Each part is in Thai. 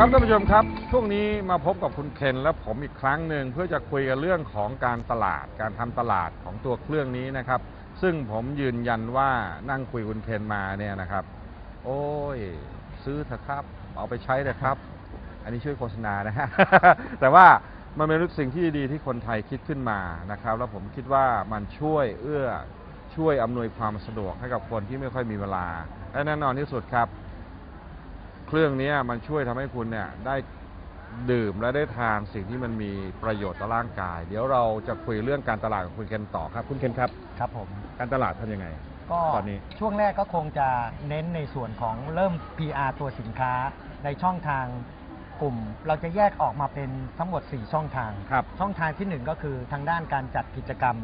ครับท่านผู้ชมครับ ช่วงนี้มาพบกับคุณเคนและผมอีกครั้งหนึ่งเพื่อจะคุยกันเรื่องของการตลาด การทำตลาดของตัวเครื่องนี้นะครับ ซึ่งผมยืนยันว่านั่งคุยคุณเคนมาเนี่ยนะครับ โอ้ย ซื้อเถอะครับ เอาไปใช้เถอะครับ อันนี้ช่วยโฆษณานะฮะแต่ว่ามันเป็นสิ่งที่ดีที่คนไทยคิดขึ้นมานะครับ แล้วผมคิดว่ามันช่วยเอื้อช่วยอำนวยความสะดวกให้กับคนที่ไม่ค่อยมีเวลาและแน่นอนที่สุดครับ เครื่องเนี้ยมันช่วยทำให้คุณเนี่ยได้ดื่มและได้ทานสิ่งที่มันมีประโยชน์ต่อร่างกาย เดี๋ยวเราจะคุยเรื่องการตลาดกับคุณเคนต่อครับ คุณเคนครับ ครับผม การตลาดทำยังไง ก็ตอนนี้ช่วงแรกก็คงจะเน้นในส่วนของเริ่ม PR ตัวสินค้าในช่องทางกลุ่ม เราจะแยกออกมาเป็นทั้งหมด 4 ช่องทาง ครับช่องทางที่ 1 ก็คือทางด้านการจัดกิจกรรม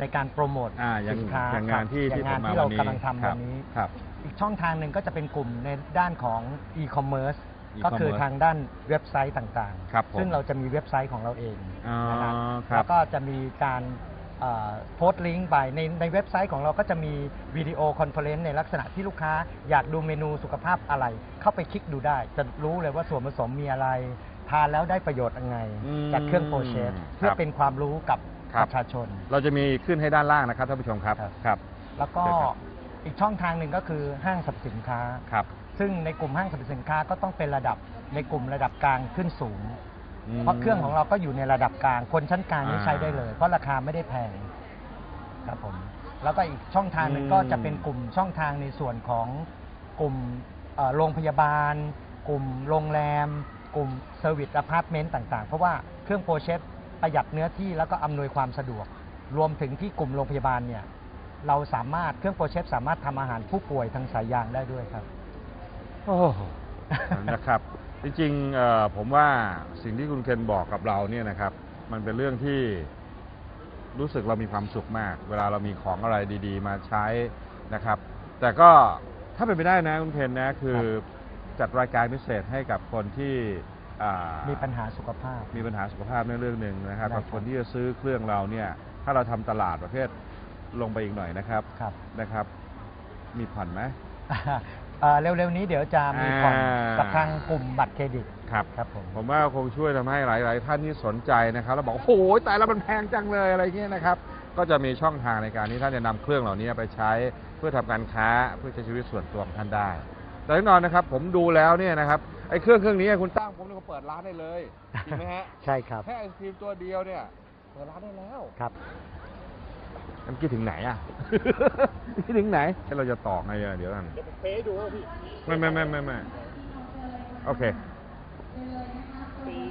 ในการโปรโมทอ่าอย่างสินค้าอย่างงานที่ครับที่อย่างงานผมมาที่เราวันนี้กำลังทำครัวับนนี้ครับ อีกช่องทางหนึ่งก็จะเป็นกลุ่มในด้านของ e-commerce ก็คือ e-commerce ทางด้านเว็บไซต์ต่างครับผมซึ่งเราจะมีเว็บไซต์ของเราเองอ๋อนะครับครับ แล้วก็จะมีการเอ่อโพสต์ลิงก์ไปในในเว็บไซต์ของเราก็จะมีวิดีโอคอนเฟอเรนซ์ในลักษณะที่ลูกค้าอยากดูเมนูสุขภาพอะไร เข้าไปคลิกดูได้ จะรู้เลยว่าส่วนผสมมีอะไร ทานแล้วได้ประโยชน์ยังไง อืมจากเครื่องโปรเชสเพื่อครับเป็นความรู้กับครับประชาชน เราจะมีขึ้นให้ด้านล่างนะครับท่านผู้ชมครับครับครับแล้วก็เชิญครับ อีกช่องทางหนึ่งก็คือห้างสรรพสินค้า ครับ ซึ่งในกลุ่มห้างสรรพสินค้าก็ต้องเป็นระดับในกลุ่มระดับกลางขึ้นสูงอืมเพราะเครื่องของเราก็อยู่ในระดับกลาง คนชั้นกลางนี่อ่าใช้ได้เลย เพราะราคาไม่ได้แพงครับผม แล้วก็อีกช่องทางหนึ่งอืมก็จะเป็นกลุ่มช่องทางในส่วนของกลุ่มเอ่อโรงพยาบาล กลุ่มโรงแรม กลุ่มเซอร์วิสอพาร์ตเมนต์ต่างๆ เพราะว่าเครื่องโปรเชฟประหยัดเนื้อที่แล้วก็อำนวยความสะดวก รวมถึงที่กลุ่มโรงพยาบาลเนี่ย เราสามารถเครื่องโปรเชฟสามารถทำอาหารผู้ป่วยทางสายยางได้ด้วยครับ โอ้โหนะครับ จริงๆเอ่อผมว่าสิ่งที่คุณเคนบอกกับเราเนี่ยนะครับ มันเป็นเรื่องที่รู้สึกเรามีความสุขมาก เวลาเรามีของอะไรดี ๆ มาใช้นะครับ แต่ก็ถ้าเป็นไปได้นะคุณเคนนะคือจัดรายการพิเศษให้กับคนที่อ่ามีปัญหาสุขภาพ มีปัญหาสุขภาพในเรื่องหนึ่งนะครับได้ครักับบ คนที่จะซื้อเครื่องเราเนี่ย ถ้าเราทำตลาดประเภท ลงไปอีกหน่อยนะครับครับ นะครับ มีผ่อนไหมเอ่อเร็วๆนี้เดี๋ยวจะมีผ่อนอ่ากักับทางกลุ่มบัตรเครดิตครับครับผม ผมว่าคงช่วยทำให้หลาย ๆ ท่านที่สนใจนะครับแล้วบอกโอ้โหแต่แล้วมันแพงจังเลยอะไรเงี้ยนะครับก็จะมีช่องทางในการที่ท่านจะนำเครื่องเหล่านี้ไปใช้เพื่อทำการค้าเพื่อใช้ชีวิตส่วนตัวของท่านได้ แต่แน่นอนนะครับผมดูแล้วเนี่ยนะครับไอ้เครื่องเครื่องนี้คุณตั้งผมเนี่ยก็เปิดร้านได้เลยจริงไหมฮะใช่ครับแค่ไอศครีมตัวเดียวเนี่ยเปิดร้านได้แล้ว ครับ มันคิดถึงไหนอะ คิดถึงไหนให้เราจะต่อไงอะเดี๋ยวกันเดี๋ยวผมเพย์ให้ดูว่าพี่ไม่ไม่ไม่ไม่ไม่โอเคสี่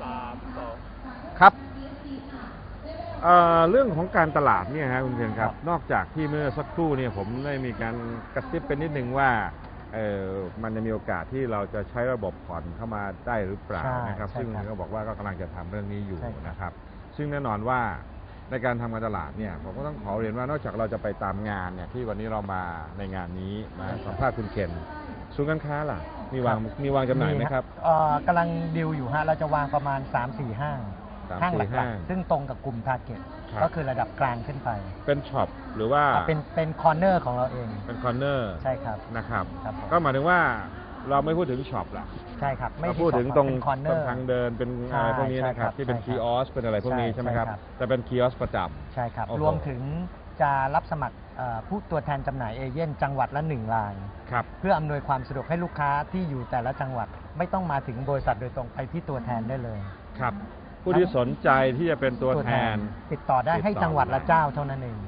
สามสองครับเอ่อเรื่องของการตลาดเนี่ยฮะคุณเพียนครับครับ นอกจากที่เมื่อสักครู่เนี่ยผมได้มีการกระซิบเป็นนิดนึงว่าเออมันจะมีโอกาสที่เราจะใช้ระบบผ่อนเข้ามาได้หรือเปล่าใช่นะครับใช่ซึ่งครับก็บอกว่าก็กำลังจะทำเรื่องนี้อยู่ใช่ครับนะครับ ซึ่งแน่นอนว่า ในการทำการตลาดเนี่ยผมก็ต้องขอเรียนว่านอกจากเราจะไปตามงานเนี่ยที่วันนี้เรามาในงานนี้มาสัมภาษณ์คุณเคนศูนย์การค้าล่ะ มีวางมีวางจำหน่ายไหมครับ เอ่อกำลังดิวอยู่ฮะ เราจะวางประมาณ 3-4 ห้างสามห้างหสี่ลัห้ากงๆซึ่งตรงกับกลุ่มทาร์เก็ตครับ ก็คือระดับกลางขึ้นไปเป็นช็อปหรือว่าอะเป็นเป็นคอร์เนอร์ของเราเอง เป็นคอร์เนอร์ใช่ครับ นะครับ ครับผม ก็หมายถึงว่า เราไม่พูดถึงช็อปละใช่ครับไม่เราใช่พูดถึงช็อปตรงเป็นคอร์เนตอรงร์ ทางเดินเป็นใช่อะไรพวกนี้นะคใช่ครัรับบที่เป็นใช่คีออสเป็นอะไรพวกนี้ใช่ใช่ไหมครับใช่ครับ แต่เป็นคีออสประจำ ใช่ครับ โอ้โห รวมถึงจะรับสมัครเอ่อผู้ตัวแทนจำหน่ายเอเย่นจังหวัดละหนึ่งราย ครับ เพื่ออำนวยความสะดวกให้ลูกค้าที่อยู่แต่ละจังหวัด ไม่ต้องมาถึงบริษัทโดยตรงไปที่ตัวแทนได้เลย ครับ ผู้ที่สนใจที่จะเป็นตัวแทน ติดต่อได้ให้ติดต่อจังหวัดละเจ้าเท่านั้นเอง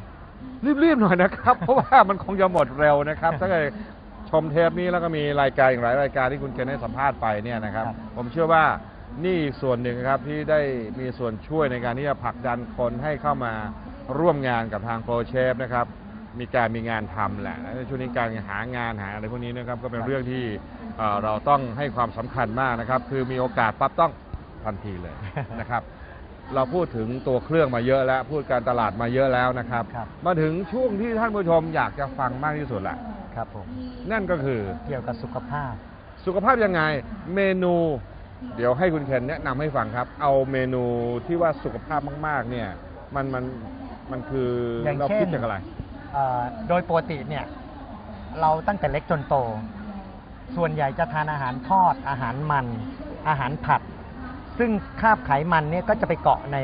รีบๆหน่อยนะครับ เพราะว่ามันคงจะหมดเร็วนะครับ ถ้าเกิด ชมเทปนี้แล้วก็มีรายการอีกหลายรายการที่คุณเคนให้สัมภาษณ์ไปเนี่ยนะครับ ครับ ผมเชื่อว่านี่อีกส่วนหนึ่งครับที่ได้มีส่วนช่วยในการที่จะผลักดันคนให้เข้ามาร่วมงานกับทางโปรเชฟนะครับ มีการมีงานทำแหละและในช่วงนี้การหางานหาอะไรพวกนี้นะครับก็เป็นเรื่องที่เอ่อเราต้องให้ความสำคัญมากนะครับ คือมีโอกาสปั๊บต้องทันทีเลย นะครับ เราพูดถึงตัวเครื่องมาเยอะแล้ว พูดการตลาดมาเยอะแล้วนะครับ ครับ มาถึงช่วงที่ท่านผู้ชมอยากจะฟังมากที่สุดละ ครับผมนั่นก็คือเกี่ยวกับสุขภาพ สุขภาพยังไงเมนู เดี๋ยวให้คุณเคนแนะนำให้ฟังครับ เอาเมนูที่ว่าสุขภาพมาก ๆ เนี่ย มันมันมันคืออย่างเราเช่น คิดจากอะไร เอ่อโดยปกติเนี่ยเราตั้งแต่เล็กจนโต ส่วนใหญ่จะทานอาหารทอด อาหารมัน อาหารผัด ซึ่งคราบไขมันเนี่ยก็จะไปเกาะใน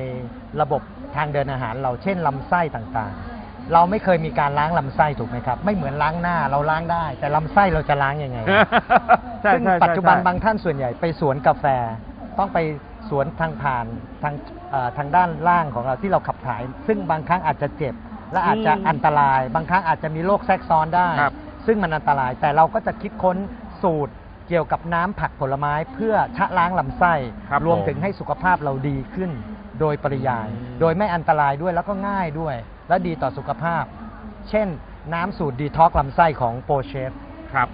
ระบบทางเดินอาหารเราเช่นลำไส้ต่างๆ เราไม่เคยมีการล้างลำไส้ถูกไหมครับ ไม่เหมือนล้างหน้าเราล้างได้ แต่ลำไส้เราจะล้างยังไงใช่ซึ่งใช่ปัจจุบันใช่ บางท่านส่วนใหญ่ไปสวนกาแฟ ต้องไปสวนทางผ่านทางเอ่อทางด้านล่างของเราที่เราขับถ่าย ซึ่งบางครั้งอาจจะเจ็บ และอาจจะอืมอันตราย บางครั้งอาจจะมีโรคแทรกซ้อนได้ ครับ ซึ่งมันอันตรายแต่เราก็จะคิดค้นสูตรเกี่ยวกับน้ำผักผลไม้เพื่อชะล้างลำไส้ครับรวมผม ถึงให้สุขภาพเราดีขึ้น โดยปริยายอืมโดยไม่อันตรายด้วยแล้วก็ง่ายด้วย และดีต่อสุขภาพ เช่นน้ำสูตรดีท็อกลำไส้ของโปรเชฟ ครับ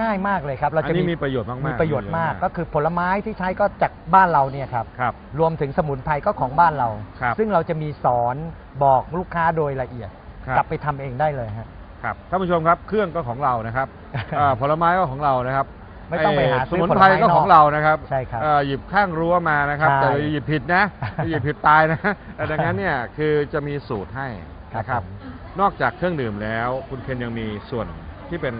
ง่ายๆมากเลยครับ เราอัจะนนี้มีประโยชน์มากๆมีประโยชน์มากมีประโยชน์มาก ก็คือผลไม้ที่ใช้ก็จากบ้านเราเนี่ยครับ ครับ รวมถึงสมุนไพรก็ของบ้านเรา ครับซึ่งเราจะมีสอนบอกลูกค้าโดยละเอียด ครับ กลับไปทำเองได้เลยฮะ ครับท่านผู้ชมครับเครื่องก็ของเรานะครับเอ่อผลไม้ก็ของเรานะครับไม่ต้องไปหาเสซื้อมุนผลไพรไม้ก็นอกของเรานะครับใช่ครับเอ่อหยิบข้างรั้วมานะครับ ใช่แต่อย่าหยิบผิดนะอย่าหยิบผิดตายนะแต่ดังนั้นเนี่ยคือจะมีสูตรให้ นะครับ ผม นอกจากเครื่องดื่มแล้ว คุณเคนยังมีส่วนที่เป็น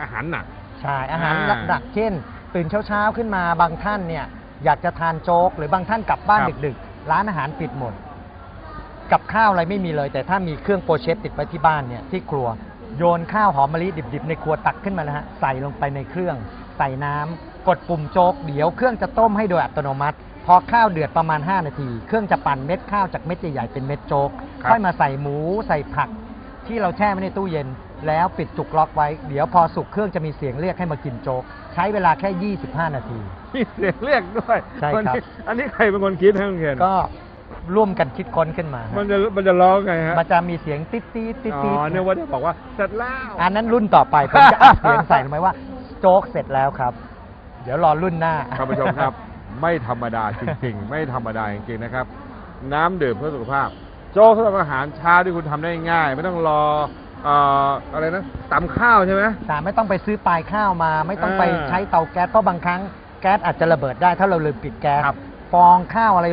อาหารหนัก ใช่อาหารอ่าหลักๆเช่น ตื่นเช้าๆขึ้นมาบางท่านเนี่ยอยากจะทานโจ๊ก หรือบางท่านกลับบ้านครับ ดึกๆ ร้านอาหารปิดหมด กับข้าวอะไรไม่มีเลย แต่ถ้ามีเครื่องโปรเชฟติดไว้ที่บ้านเนี่ยที่ครัวโยนข้าวหอมมะลิดิบๆ ในครัวตักขึ้นมานะฮะใส่ลงไปในเครื่อง ใส่น้ำกดปุ่มโจ๊กเดี๋ยวเครื่องจะต้มให้โดยอัตโนมัติพ อข้าวเดือดประมาณ 5 นาที เครื่องจะปั่นเม็ดข้าวจากเม็ดใหญ่ๆเป็นเม็ดโจ๊กครับ ค่อยมาใส่หมูใส่ผัก ที่เราแช่ไว้ในตู้เย็น แล้วปิดจุกล็อกไว้ เดี๋ยวพอสุกเครื่องจะมีเสียงเรียกให้มากินโจ๊ก ใช้เวลาแค่ 25 นาที มีเสียงเรียกด้วยใช่ครับ อันนี้อันนี้ใครเป็นคนคิดให้คุณเคนก็ร่วมกันคิดค้นขึ้นมาฮะมันจะมันจะร้องไงฮะมันจะมีเสียงติ๊ดติ๊ดติ๊ดอ๋ติ๊ดอเนี่ยว่าจะบอกว่าเสร็จแล้ว อันนั้นรุ่นต่อไปผมจะอัดเสียงใส่ลงไปว่าโจ๊กเสร็จแล้วครับ เดี๋ยวรอรุ่นหน้าท่านผู้ชมครับ ไม่ธรรมดาจริงๆ ไม่ธรรมดาจริงๆนะครับ น้ำดื่มเพื่อสุขภาพ โจ๊กสำหรับอาหารเช้าที่คุณทำได้ง่าย ไม่ต้องรอเอ่ออะไรนะตำข้าวใช่ไหมแต่ไม่ต้องไปซื้อปลายข้าวมา ไม่ต้องไปอ่าใช้เตาแก๊สเพราะบางครั้งแก๊สอาจจะระเบิดได้ถ้าเราลืมปิดแก๊สครับ ฟองข้าวอะไร